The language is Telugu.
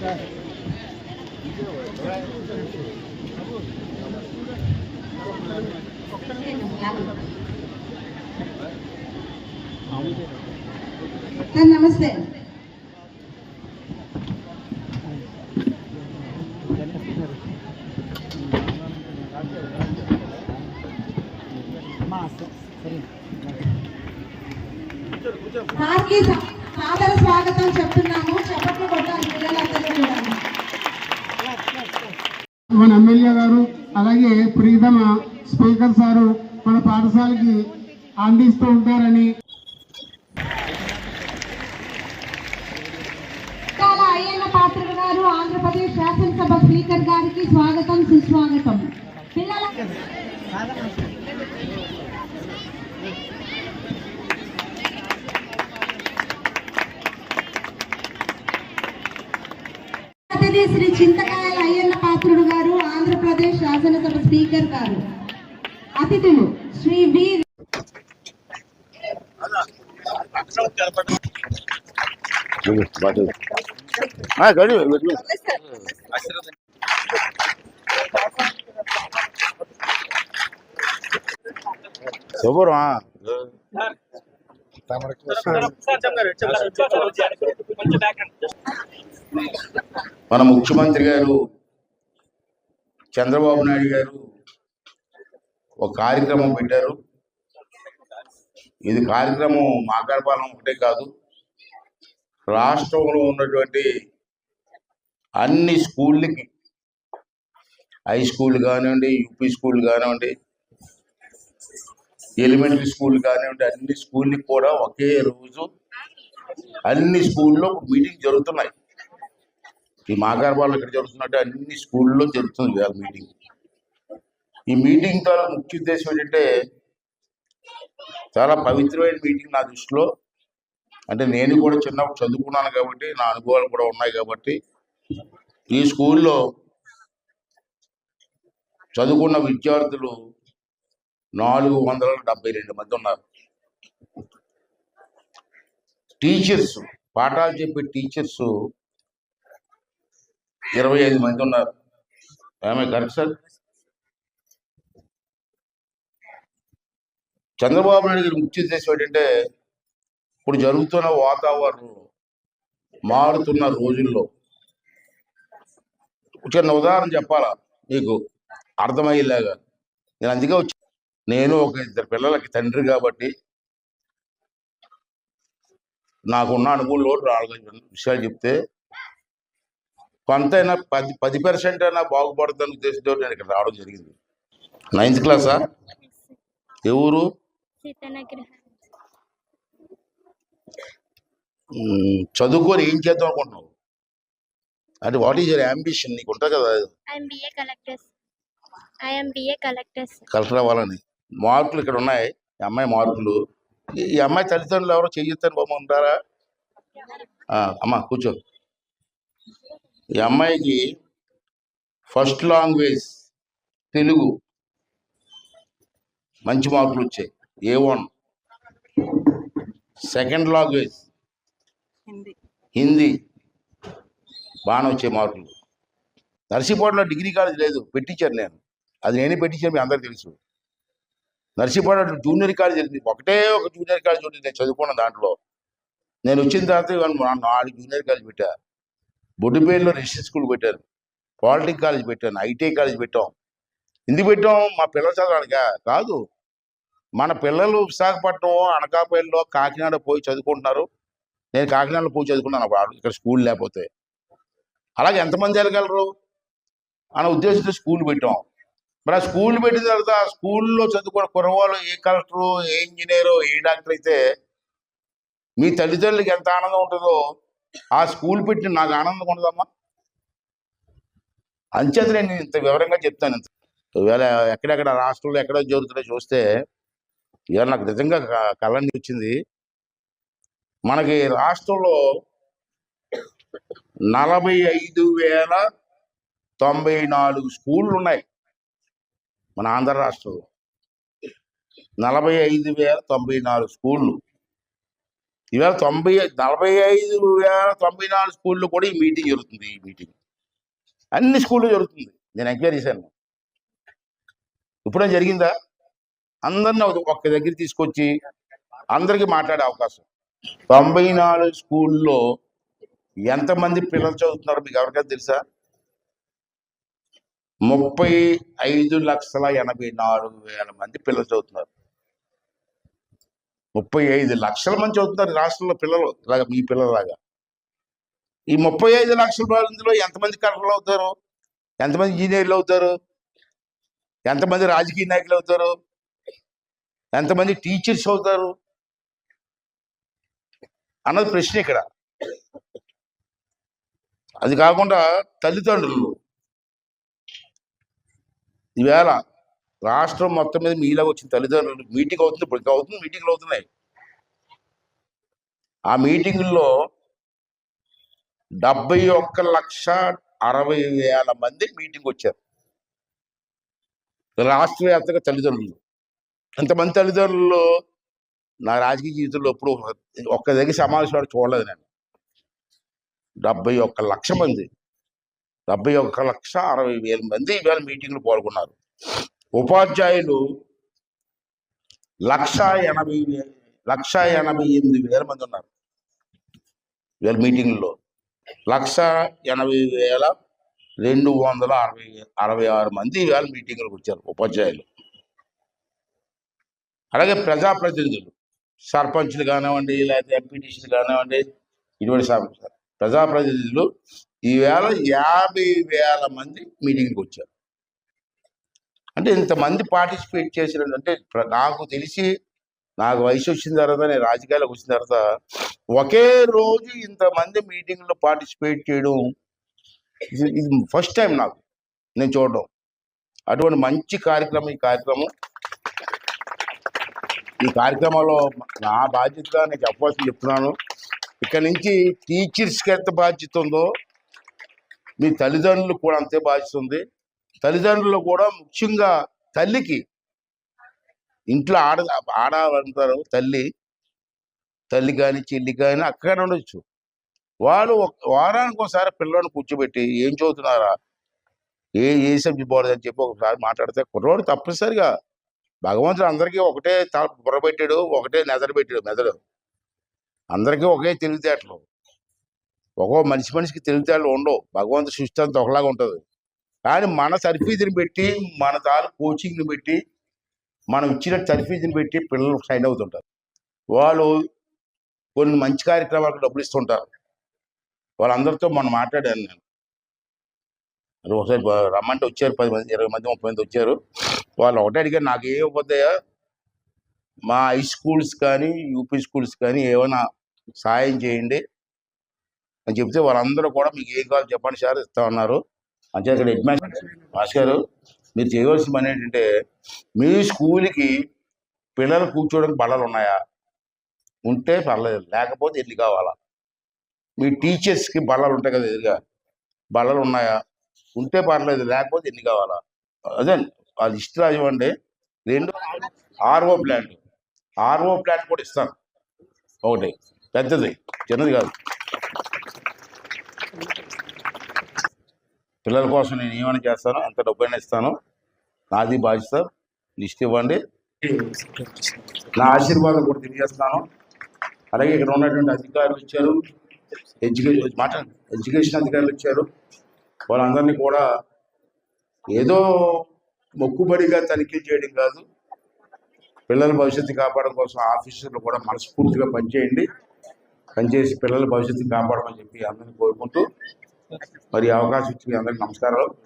సార్ నమస్తే మన ఎమ్మెల్యే గారు అలాగే ప్రీతమ స్పీకర్ సారు మన పాఠశాలకి అందిస్తూ ఉంటారని. పాత్ర గారు ఆంధ్రప్రదేశ్ శాసనసభ స్పీకర్ గారికి స్వాగతం సుస్వాగతం. పిల్లల శ్రీ చింతకాయల అతిథులు శ్రీ వి శుభ్రమా? మన ముఖ్యమంత్రి గారు చంద్రబాబు నాయుడు గారు ఒక కార్యక్రమం పెట్టారు. ఇది కార్యక్రమం మాకాడపాలెం ఒకటే కాదు. రాష్ట్రంలో ఉన్నటువంటి అన్ని స్కూళ్ళకి హై స్కూల్ కానివ్వండి యూపీ స్కూల్ కానివ్వండి ఎలిమెంటరీ స్కూల్ కానివ్వండి అన్ని స్కూల్కి కూడా ఒకే రోజు అన్ని స్కూల్లో మీటింగ్ జరుగుతున్నాయి. ఈ మాగారబాళ్ళు ఇక్కడ జరుగుతున్నట్టు అన్ని స్కూల్లో జరుగుతుంది మీటింగ్. ఈ మీటింగ్ ద్వారా ముఖ్య ఉద్దేశం ఏంటంటే చాలా పవిత్రమైన మీటింగ్ నా దృష్టిలో. అంటే నేను కూడా చిన్నప్పుడు చదువుకున్నాను కాబట్టి నా అనుభవాలు కూడా ఉన్నాయి కాబట్టి ఈ స్కూల్లో చదువుకున్న విద్యార్థులు నాలుగు వందల డెబ్బై రెండు మంది ఉన్నారు. టీచర్స్ పాఠాలు చెప్పే టీచర్స్ ఇరవై ఐదు మంది ఉన్నారు. ఆమె కరెక్ట్ సార్? చంద్రబాబు నాయుడు గారి ముఖ్య ఉద్దేశం ఏంటంటే ఇప్పుడు జరుగుతున్న వాతావరణం మారుతున్న రోజుల్లో. చిన్న ఉదాహరణ చెప్పాలా మీకు? అర్థమయ్యేలాగా. నేను అందుకే వచ్చి నేను ఒక ఇద్దరు పిల్లలకి తండ్రి కాబట్టి నాకున్న అనుభవంలో నాలుగు విషయాలు చెప్తే కొంతైనా పది పది పర్సెంట్ అయినా బాగుపడుతున్న ఉద్దేశంతో నేను ఇక్కడ రావడం జరిగింది. నైన్త్ క్లాసా? ఎవరు చదువుకొని ఏం చేద్దాం అనుకుంటున్నావు? అంటే వాట్ ఈజ్ యర్ అంబిషన్ నీకు ఉంటుంది కదా I'm BA collectors I'm BA collectors collector అవ్వాలని. మార్కులు ఇక్కడ ఉన్నాయి. ఈ అమ్మాయి మార్కులు. ఈ అమ్మాయి తల్లిదండ్రులు ఎవరో చెయ్యొద్దని బొమ్మ ఉంటారా ఆ, అమ్మా కూర్చో. ఈ అమ్మాయికి ఫస్ట్ లాంగ్వేజ్ తెలుగు. మంచి మార్కులు వచ్చాయి. A one? Second language Hindi. బాగానే వచ్చే మార్కులు. నర్సీపేటలో డిగ్రీ కాలేజ్ లేదు పెట్టించాను నేను. అది నేనే పెట్టించాను మీ అందరికి తెలుసు. నర్సీపేట జూనియర్ కాలేజ్ ఉంది ఒకటే ఒక జూనియర్ కాలేజ్ ఉంది నేను చదువుకున్న దాంట్లో. నేను వచ్చిన తర్వాత నాలుగు జూనియర్ కాలేజ్ పెట్టా. బొడ్డుపేరులో రెసిడెన్స్ స్కూల్ పెట్టాను. పాలిటెక్ కాలేజ్ పెట్టాను ఐటీఐ కాలేజ్ పెట్టాం. ఎందుకు పెట్టాం? మా పిల్లలు చదవడానికా? కాదు. మన పిల్లలు విశాఖపట్నం అనకాపల్లిలో కాకినాడ పోయి చదువుకుంటున్నారు. నేను కాకినాడలో పోయి చదువుకున్నాను అప్పుడు. ఇక్కడ స్కూల్ లేకపోతే. అలాగే ఎంతమంది వెళ్ళగలరు? అనే ఉద్దేశంతో స్కూల్ పెట్టాం. మరి ఆ స్కూల్ పెట్టిన తర్వాత ఆ స్కూల్లో చదువుకున్న కుర్రవాళ్ళు ఏ కలెక్టరు ఏ ఇంజనీరు ఏ డాక్టర్ అయితే మీ తల్లిదండ్రులకి ఎంత ఆనందం ఉంటుందో ఆ స్కూల్ పెట్టిన నాకు ఆనందం ఉండదమ్మా. అంచేత నేను ఇంత వివరంగా చెప్తాను. ఇంత ఒకవేళ ఎక్కడెక్కడ రాష్ట్రంలో ఎక్కడ జరుగుతుందో చూస్తే ఇక నాకు నిజంగా క- కళ్ళని వచ్చింది. మనకి రాష్ట్రంలో నలభై ఐదు వేల తొంభై నాలుగు స్కూళ్ళు ఉన్నాయి మన ఆంధ్ర రాష్ట్రంలో. నలభై ఐదు వేల తొంభై నాలుగు స్కూళ్ళు. ఇవాళ తొంభై నలభై ఐదు వేల తొంభై నాలుగు స్కూళ్ళు కూడా ఈ మీటింగ్ జరుగుతుంది ఈ మీటింగ్. అన్ని స్కూళ్ళు జరుగుతుంది. నేను ఎంక్వైరీ చేశాను. ఇప్పుడే జరిగిందా? అందరిని ఒక్క దగ్గర తీసుకొచ్చి అందరికీ మాట్లాడే అవకాశం. తొంభై నాలుగు స్కూల్లో ఎంతమంది పిల్లలు చదువుతున్నారు మీకు ఎవరికైనా తెలుసా? ముప్పై ఐదు లక్షల ఎనభై నాలుగు వేల మంది పిల్లలు చదువుతున్నారు. ముప్పై ఐదు లక్షల మంది చదువుతున్నారు రాష్ట్రంలో పిల్లలు లాగా మీ పిల్లలాగా ఈ ముప్పై ఐదు లక్షల మందిలో ఎంతమంది కలెక్టర్లు అవుతారు? ఎంతమంది ఇంజనీర్లు అవుతారు? ఎంతమంది రాజకీయ నాయకులు అవుతారు? ఎంతమంది టీచర్స్ అవుతారు? అన్నది ప్రశ్న ఇక్కడ. అది కాకుండా తల్లిదండ్రులు. ఈవేళ రాష్ట్రం మొత్తం మీద మీలా వచ్చిన తల్లిదండ్రులు మీటింగ్ అవుతుంది ఇప్పుడు అవుతుంది మీటింగ్లు అవుతున్నాయి. ఆ మీటింగుల్లో డెబ్బై ఒక్క లక్ష అరవై వేల మంది మీటింగ్ వచ్చారు. రాష్ట్ర వ్యాప్తంగా తల్లిదండ్రులు. ఎంతమంది తల్లిదండ్రులు నా రాజకీయ జీవితంలో ఎప్పుడు ఒక్క దగ్గర సమావేశం చూడలేదు నేను. డెబ్బై ఒక్క లక్ష మంది డెబ్బై ఒక్క లక్ష అరవై వేల మంది ఇవాళ మీటింగ్లు పాల్గొన్నారు. ఉపాధ్యాయులు లక్ష ఎనభై లక్ష ఎనభై ఎనిమిది వేల మంది ఉన్నారు వేల మీటింగ్లో. లక్ష ఎనభై వేల రెండు వందల అరవై అరవై ఆరు మంది ఇవాళ మీటింగ్లకు వచ్చారు ఉపాధ్యాయులు. అలాగే ప్రజాప్రతినిధులు సర్పంచ్లు కానివ్వండి లేకపోతే ఎంపీటీసీలు కానివ్వండి ఇటువంటి సర్- ప్రజాప్రతినిధులు ఈవేళ యాభై వేల మంది మీటింగ్కి వచ్చారు. అంటే ఇంతమంది పార్టిసిపేట్ చేసినట్టు అంటే నాకు తెలిసి నాకు వయసు వచ్చిన తర్వాత నేను రాజకీయాలకు వచ్చిన తర్వాత ఒకే రోజు ఇంతమంది మీటింగ్లో పార్టిసిపేట్ చేయడం ఇది ఫస్ట్ టైం నాకు. నేను చూడడం. అటువంటి మంచి కార్యక్రమం ఈ కార్యక్రమం ఈ కార్యక్రమంలో నా బాధ్యతగా నేను చెప్పాల్సింది చెప్తున్నాను. ఇక్కడ నుంచి టీచర్స్కి ఎంత బాధ్యత ఉందో మీ తల్లిదండ్రులకు కూడా అంతే బాధ్యత ఉంది. తల్లిదండ్రులు కూడా ముఖ్యంగా తల్లికి ఇంట్లో ఆడ ఆడ తల్లి తల్లి కానీ చెల్లి కానీ అక్కడ ఉండొచ్చు. వాళ్ళు వారానికి ఒకసారి పిల్లలను కూర్చోబెట్టి ఏం చదువుతున్నారా ఏ ఏ సబ్జెక్ట్ బాగుంది అని చెప్పి ఒకసారి మాట్లాడితే కుర్రోడు తప్పనిసరిగా భగవంతుడు అందరికీ ఒకటే తా- బుర్ర పెట్టాడు ఒకటే నెదరు పెట్టాడు మెదడు. అందరికీ ఒకే తెలివితేటలు. ఒక్కో మనిషి మనిషికి తెలివితేటలు ఉండవు. భగవంతుడు సృష్టి అంతా ఒకలాగా ఉంటుంది. కానీ మన సర్ఫీజుని పెట్టి మన తాలూ కోచింగ్ని పెట్టి మనం ఇచ్చిన సర్ఫీజుని పెట్టి పిల్లలు సైన్ అవుతుంటారు. వాళ్ళు కొన్ని మంచి కార్యక్రమాలకు డబ్బులు ఇస్తుంటారు. వాళ్ళందరితో మనం మాట్లాడాను నేను. ఒకసారి రమ్మంటే వచ్చారు పది మంది ఇరవై మంది ముప్పై మంది వచ్చారు. వాళ్ళు ఒకటే అడిగారు నాకు ఏమైపోతాయా మా హై స్కూల్స్ కానీ యూపీ స్కూల్స్ కానీ ఏమైనా సాయం చేయండి అని చెప్తే వాళ్ళందరూ కూడా మీకు ఏం కావాలి చెప్పండి సార్ ఇస్తా ఉన్నారు అంటే ఇక్కడ హెడ్ మాస్టర్ మాస్టర్ గారు మీరు చేయవలసిన పని ఏంటంటే మీ స్కూల్కి పిల్లలు కూర్చోవడానికి బల్లలు ఉన్నాయా? ఉంటే పర్లేదు లేకపోతే ఎన్ని కావాలా? మీ టీచర్స్కి బల్లలు ఉంటాయి కదా ఎదురుగా బల్లలు ఉన్నాయా? ఉంటే పర్లేదు లేకపోతే ఎన్ని కావాలా? అదే అది ఇష్ట ఇవ్వండి. రెండు ఆర్ఓ ప్లాంట్. ఆర్ఓ ప్లాంట్ కూడా ఇస్తాను. ఒకటి. పెద్దది. చిన్నది కాదు. పిల్లల కోసం నేను ఏమైనా చేస్తాను ఎంత డబ్బైనా ఇస్తాను. నాది బాధ్యత. లిస్ట్ ఇవ్వండి. నా ఆశీర్వాదం కూడా తెలియజేస్తాను. అలాగే ఇక్కడ ఉన్నటువంటి అధికారులు ఇచ్చారు ఎడ్యుకేషన్ మాట ఎడ్యుకేషన్ అధికారులు ఇచ్చారు వాళ్ళందరినీ కూడా ఏదో మొక్కుబడిగా తనిఖీ చేయడం కాదు పిల్లల భవిష్యత్తు కాపాడడం కోసం ఆఫీసర్లు కూడా మనస్ఫూర్తిగా పనిచేయండి. పనిచేసి పిల్లల భవిష్యత్తు కాపాడమని చెప్పి అందరినీ కోరుకుంటూ మరి అవకాశం ఇచ్చి అందరికి అందరికీ నమస్కారాలు.